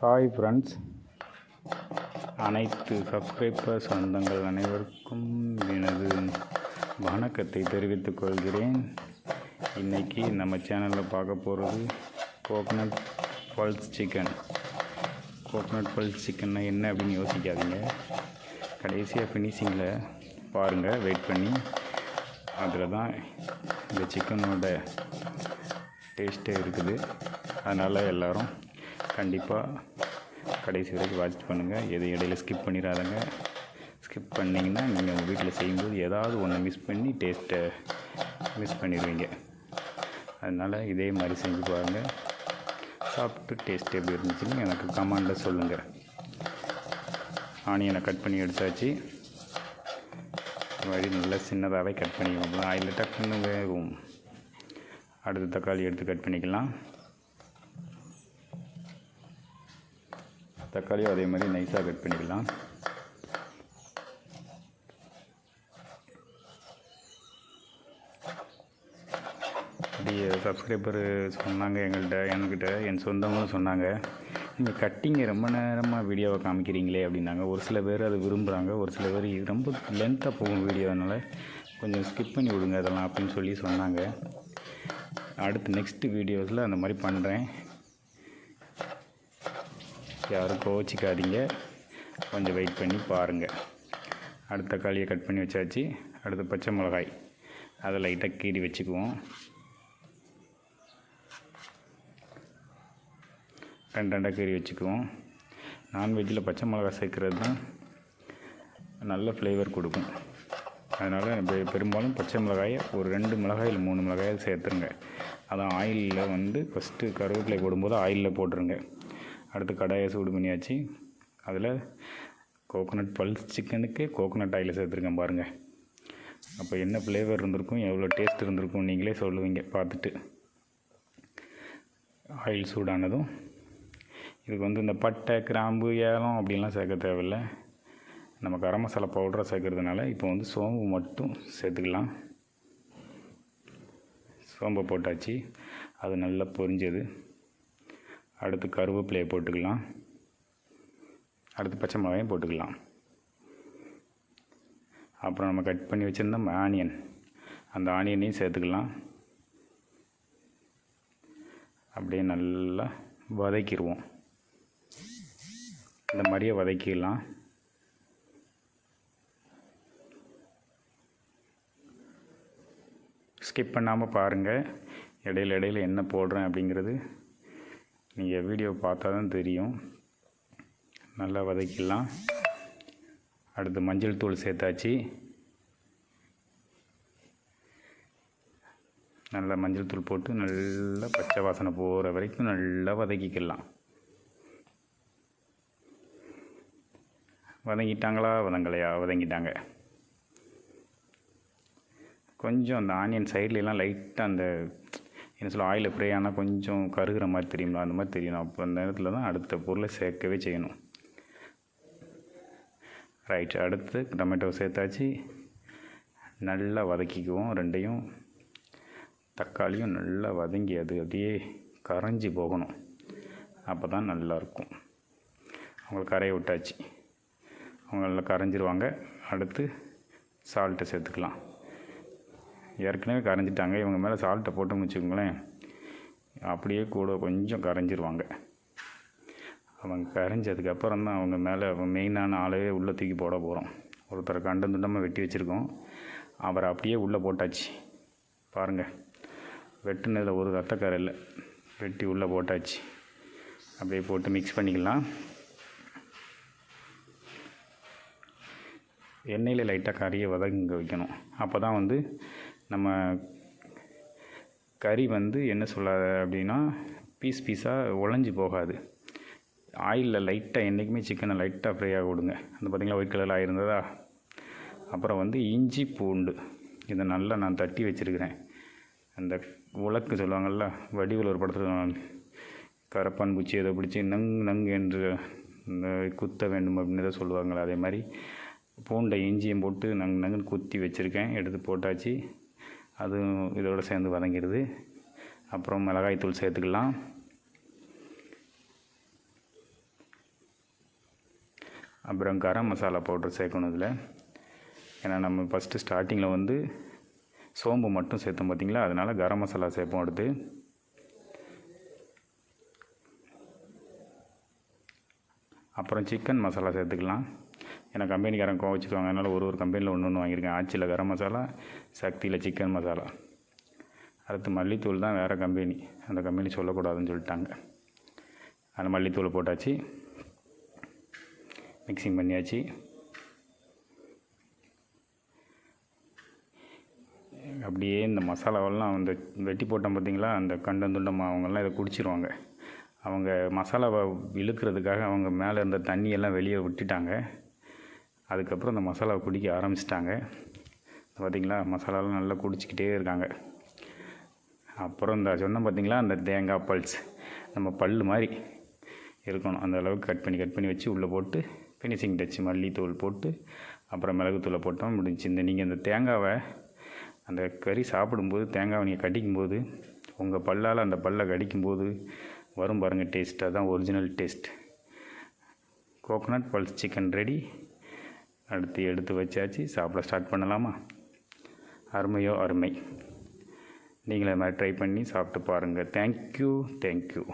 Hi friends அனைத்து subscriber சொந்தங்கள் அனைவருக்கும் எனது வணக்கத்தை தெரிவித்துக் கொள்கிறேன். இன்றைக்கி நம்ம சேனலில் பார்க்க போகிறது coconut pulse chicken coconut pulse சிக்கன்னா என்ன அப்படின்னு யோசிக்காதீங்க. கடைசியாக ஃபினிஷிங்கில் பாருங்கள் வெயிட் பண்ணி. அதில் தான் இந்த சிக்கனோட டேஸ்ட்டே இருக்குது. அதனால் எல்லோரும் கண்டிப்பாக கடைசி வரைக்கும் வாட்ச் பண்ணுங்கள் எது இடையில ஸ்கிப் பண்ணிடாதங்க. ஸ்கிப் பண்ணிங்கன்னா நீங்கள் உங்கள் வீட்டில் செய்யும்போது ஏதாவது ஒன்று மிஸ் பண்ணி டேஸ்ட்டை மிஸ் பண்ணிடுவீங்க. அதனால் இதே மாதிரி செஞ்சு பாருங்கள் சாப்பிட்டு டேஸ்ட் எப்படி இருந்துச்சுன்னு எனக்கு கமெண்டில் சொல்லுங்கள் ஆனியனை கட் பண்ணி எடுத்தாச்சு. வழி நல்லா சின்னதாகவே கட் பண்ணிக்கலாம் ஆயில் டக்குன்னு வேகும் அடுத்து தக்காளி எடுத்து கட் பண்ணிக்கலாம். தக்காளியும் அதே மாதிரி நைஸாக கட் பண்ணிக்கலாம். அப்படி சப்ஸ்கிரைபர் சொன்னாங்க எங்கள்கிட்ட என்கிட்ட என் சொந்தங்களும் சொன்னாங்க. நீங்கள் கட்டிங்கை ரொம்ப நேரமாக வீடியோவை காமிக்கிறீங்களே அப்படின்னாங்க. ஒரு சில பேர் அதை விரும்புகிறாங்க ஒரு சில பேர் இது ரொம்ப லென்த்தாக போகும் வீடியோனால கொஞ்சம் ஸ்கிப் பண்ணி விடுங்க அதெல்லாம் அப்படின்னு சொல்லி சொன்னாங்க. அடுத்து நெக்ஸ்ட்டு வீடியோஸில் அந்த மாதிரி பண்ணுறேன் யாரும் கோச்சிக்காதீங்க கொஞ்சம் வெயிட் பண்ணி பாருங்கள் அடுத்த தக்காளியை கட் பண்ணி வச்சாச்சு. அடுத்து பச்சை மிளகாய். அதை லைட்டாக கீறி வச்சுக்குவோம். ரெண்டு ரெண்டாக கீறி வச்சுக்குவோம். நான்வெஜ்ஜில் பச்சை மிளகாய் சேர்க்குறது தான் நல்ல ஃப்ளேவர் கொடுக்கும். அதனால் பெரும்பாலும் பச்சை மிளகாயை ஒரு ரெண்டு மிளகாய் இல்லை மூணு மிளகாயை சேர்த்துருங்க. அதான் ஆயிலில் வந்து ஃபஸ்ட்டு கருவேப்பிலை போடும்போது ஆயிலில் போட்டுருங்க. அடுத்து கடாயை சூடு பண்ணியாச்சு. அதில் கோகோனட் பல்ஸ் சிக்கனுக்கு கோகோனட் ஆயில் சேர்த்துருக்கேன் பாருங்கள் அப்போ என்ன ஃப்ளேவர் இருந்திருக்கும் எவ்வளோ டேஸ்ட் இருந்திருக்கும் நீங்களே சொல்லுவீங்க பார்த்துட்டு. ஆயில் சூடானதும் இதுக்கு வந்து இந்த பட்டை கிராம்பு ஏலம் அப்படின்லாம் சேர்க்க தேவையில்லை. நம்ம கரம் மசாலா பவுடரை சேர்க்கறதுனால இப்போ வந்து சோம்பு மட்டும் சேர்த்துக்கலாம். சோம்பை போட்டாச்சு அது நல்லா பொரிஞ்சது. அடுத்து கருவேப்பிலையை போட்டுக்கலாம். அடுத்து பச்சை மிளகாயும் போட்டுக்கலாம். அப்புறம் நம்ம கட் பண்ணி வச்சுருந்த ஆனியன். அந்த ஆனியனையும் சேர்த்துக்கலாம். அப்படியே நல்லா வதக்கிடுவோம் இந்த மாதிரியே வதக்கிடலாம். ஸ்கிப் பண்ணாமல் பாருங்கள் இடையில இடையில என்ன போடுறேன் அப்படிங்கிறது நீங்கள் வீடியோ பார்த்தா தான் தெரியும். நல்லா வதக்கிடலாம். அடுத்து மஞ்சள் தூள் சேர்த்தாச்சு. நல்லா மஞ்சள் தூள் போட்டு நல்லா பச்சை வாசனை போகிற வரைக்கும் நல்லா வதக்கிக்கலாம். வதங்கிட்டாங்களா? வதங்கலையா? வதங்கிட்டாங்க. கொஞ்சம் அந்த ஆனியன் சைட்லலாம் லைட்டாக அந்த என்ன சொல்ல ஆயில் ஃப்ரை ஆனால் கொஞ்சம் கருகிற மாதிரி தெரியுமா அந்த மாதிரி தெரியணும் அப்போ அந்த நேரத்தில் தான் அடுத்த பொருளை சேர்க்கவே செய்யணும். ரைட் அடுத்து டொமேட்டோ சேர்த்தாச்சு. நல்லா வதக்கிக்குவோம் ரெண்டையும். தக்காளியும் நல்லா வதங்கி அது அப்படியே கரைஞ்சி போகணும். அப்போ தான் நல்லாயிருக்கும். அவங்கள கரையை விட்டாச்சு. அவங்க நல்லா கரைஞ்சிருவாங்க. அடுத்து சால்ட்டை சேர்த்துக்கலாம். ஏற்கனவே கரைஞ்சிட்டாங்க. இவங்க மேலே சால்ட்டை போட்டோம்னு வச்சுக்கோங்களேன். அப்படியே கூட கொஞ்சம் கரைஞ்சிருவாங்க. அவங்க கரைஞ்சதுக்கப்புறம் தான் அவங்க மேலே மெயினான ஆளவே உள்ளே தூக்கி போட போகிறோம் ஒருத்தரை கண்டம் துண்டமாக வெட்டி வச்சுருக்கோம். அவரை அப்படியே உள்ளே போட்டாச்சு. பாருங்கள் வெட்டுனதில் ஒரு ரத்தக்கார இல்லை. வெட்டி உள்ளே போட்டாச்சு. அப்படியே போட்டு மிக்ஸ் பண்ணிக்கலாம். எண்ணெயில் லைட்டாக கறியை வதங்க வைக்கணும். அப்போ தான் வந்து நம்ம கறி வந்து என்ன சொல்ல அப்படின்னா பீஸ் பீஸாக உடஞ்சி போகாது. ஆயிலில் லைட்டாக என்றைக்குமே சிக்கனை லைட்டாக ஃப்ரை ஆக விடுங்க. அந்த பார்த்திங்களா ஒயிட் கலரில் ஆயிருந்ததா? அப்புறம் வந்து இஞ்சி பூண்டு. இதை நல்லா நான் தட்டி வச்சுருக்கிறேன். அந்த உலக்கு சொல்லுவாங்கள்ல வடிவில் ஒரு படத்தில் கரப்பான் பூச்சி ஏதோ பிடிச்சி நங் நங் என்று இந்த குத்த வேண்டும் அப்படின்னு ஏதோ சொல்லுவாங்களே அதே மாதிரி பூண்டை இஞ்சியும் போட்டு நங் நங்குன்னு குத்தி வச்சுருக்கேன். எடுத்து போட்டாச்சு. அதுவும் இதோட சேர்ந்து வதங்கிடுது. அப்புறம் மிளகாய் தூள் சேர்த்துக்கலாம். அப்புறம் கரம் மசாலா பவுடர் சேர்க்கணும் இதில். ஏன்னா நம்ம ஃபஸ்ட்டு ஸ்டார்டிங்கில் வந்து சோம்பு மட்டும் சேர்த்தோம் பார்த்திங்களா? அதனால் கரம் மசாலா சேர்ப்போம் அடுத்து. அப்புறம் சிக்கன் மசாலா சேர்த்துக்கலாம். ஏன்னா கம்பெனிக்காரன் கோவச்சிக்குவாங்க. அதனால் ஒரு ஒரு கம்பெனியில் ஒன்று ஒன்று வாங்கியிருக்கேன். ஆச்சியில் கரம் மசாலா சக்தியில் சிக்கன் மசாலா. அடுத்து மல்லித்தூள் தான் வேறு கம்பெனி. அந்த கம்பெனி சொல்லக்கூடாதுன்னு சொல்லிட்டாங்க. அந்த மல்லித்தூள் போட்டாச்சு. மிக்சிங் பண்ணியாச்சு. அப்படியே இந்த மசாலாவெல்லாம் அந்த வெட்டி போட்டோம் பார்த்தீங்களா? அந்த கண்டந்துண்டம் அவங்கெல்லாம் இதை குடிச்சிருவாங்க. அவங்க மசாலாவை இழுக்கிறதுக்காக அவங்க மேலே இருந்த தண்ணியெல்லாம் வெளியே விட்டுட்டாங்க. அதுக்கப்புறம் அந்த மசாலாவை குடிக்க ஆரம்பிச்சிட்டாங்க. பார்த்திங்களா மசாலாலாம் நல்லா குடிச்சிக்கிட்டே இருக்காங்க. அப்புறம் இந்த சொன்னேன் பார்த்திங்களா அந்த தேங்காய் பல்ஸ் நம்ம பல் மாதிரி இருக்கணும். அந்த அளவுக்கு கட் பண்ணி கட் பண்ணி வச்சு உள்ளே போட்டு ஃபினிஷிங் டச் மல்லித்தூள் போட்டு அப்புறம் மிளகுத்தூளை போட்டோம். முடிஞ்சு இந்த நீங்கள் இந்த தேங்காவை அந்த கறி சாப்பிடும்போது தேங்காவை நீங்கள் கடிக்கும்போது உங்கள் பல்லால் அந்த பல்லை கடிக்கும்போது வரும் பாருங்கள் டேஸ்ட் அதுதான் original taste coconut pulse chicken ready அடுத்து எடுத்து வச்சாச்சு. சாப்பிட ஸ்டார்ட் பண்ணலாமா? அருமையோ அருமை. நீங்களே மாதிரி ட்ரை பண்ணி சாப்பிட்டு பாருங்கள் தேங்க்யூ தேங்க்யூ